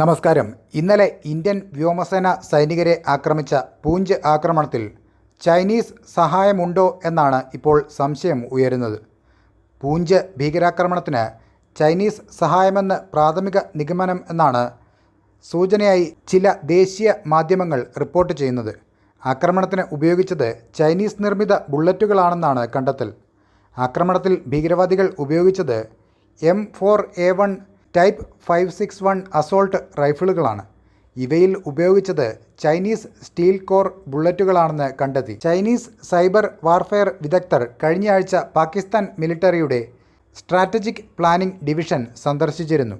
നമസ്കാരം. ഇന്നലെ ഇന്ത്യൻ വ്യോമസേന സൈനികരെ ആക്രമിച്ച പൂഞ്ച് ആക്രമണത്തിൽ ചൈനീസ് സഹായമുണ്ടോ എന്നാണ് ഇപ്പോൾ സംശയം ഉയരുന്നത്. പൂഞ്ച് ഭീകരാക്രമണത്തിന് ചൈനീസ് സഹായമെന്ന് പ്രാഥമിക നിഗമനം എന്നാണ് സൂചനയായി ചില ദേശീയ മാധ്യമങ്ങൾ റിപ്പോർട്ട് ചെയ്യുന്നത്. ആക്രമണത്തിന് ഉപയോഗിച്ചത് ചൈനീസ് നിർമ്മിത ബുള്ളറ്റുകളാണെന്നാണ് കണ്ടെത്തൽ. ആക്രമണത്തിൽ ഭീകരവാദികൾ ഉപയോഗിച്ചത് M four A one type five six one assault റൈഫിളുകളാണ്. ഇവയിൽ ഉപയോഗിച്ചത് ചൈനീസ് സ്റ്റീൽ കോർ ബുള്ളറ്റുകളാണെന്ന് കണ്ടെത്തി. ചൈനീസ് സൈബർ വാർഫെയർ വിദഗ്ധർ കഴിഞ്ഞയാഴ്ച പാകിസ്ഥാൻ മിലിറ്ററിയുടെ സ്ട്രാറ്റജിക് പ്ലാനിംഗ് ഡിവിഷൻ സന്ദർശിച്ചിരുന്നു.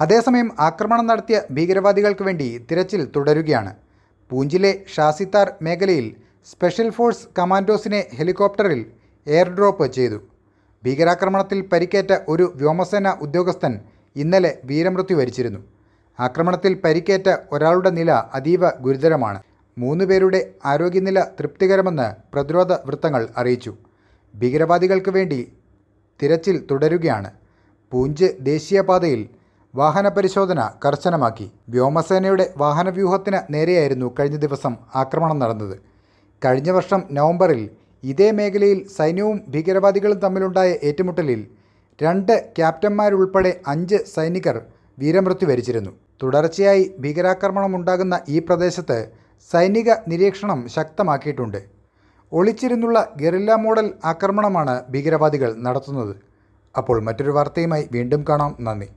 അതേസമയം ആക്രമണം നടത്തിയ ഭീകരവാദികൾക്ക് വേണ്ടി തിരച്ചിൽ തുടരുകയാണ്. പൂഞ്ചിലെ ഷാസിത്താർ മേഖലയിൽ സ്പെഷ്യൽ ഫോഴ്സ് കമാൻഡോസിനെ ഹെലികോപ്റ്ററിൽ എയർ ഡ്രോപ്പ് ചെയ്തു. ഭീകരാക്രമണത്തിൽ പരിക്കേറ്റ ഒരു വ്യോമസേന ഉദ്യോഗസ്ഥൻ ഇന്നലെ വീരമൃത്യു വരിച്ചിരുന്നു. ആക്രമണത്തിൽ പരിക്കേറ്റ ഒരാളുടെ നില അതീവ ഗുരുതരമാണ്. മൂന്ന് പേരുടെ ആരോഗ്യനില തൃപ്തികരമെന്ന് പ്രതിരോധ വൃത്തങ്ങൾ അറിയിച്ചു. ഭീകരവാദികൾക്ക് വേണ്ടി തിരച്ചിൽ തുടരുകയാണ്. പൂഞ്ച് ദേശീയപാതയിൽ വാഹന പരിശോധന കർശനമാക്കി. വ്യോമസേനയുടെ വാഹനവ്യൂഹത്തിന് നേരെയായിരുന്നു കഴിഞ്ഞ ദിവസം ആക്രമണം നടന്നത്. കഴിഞ്ഞ വർഷം നവംബറിൽ ഇതേ മേഖലയിൽ സൈന്യവും ഭീകരവാദികളും തമ്മിലുണ്ടായ ഏറ്റുമുട്ടലിൽ രണ്ട് ക്യാപ്റ്റന്മാരുൾപ്പെടെ അഞ്ച് സൈനികർ വീരമൃത്യു വരിച്ചിരുന്നു. തുടർച്ചയായി ഭീകരാക്രമണം ഉണ്ടാകുന്ന ഈ പ്രദേശത്ത് സൈനിക നിരീക്ഷണം ശക്തമാക്കിയിട്ടുണ്ട്. ഒളിച്ചിരുന്നുള്ള ഗറില്ല മോഡൽ ആക്രമണമാണ് ഭീകരവാദികൾ നടത്തുന്നത്. അപ്പോൾ മറ്റൊരു വാർത്തയുമായി വീണ്ടും കാണാം. നന്ദി.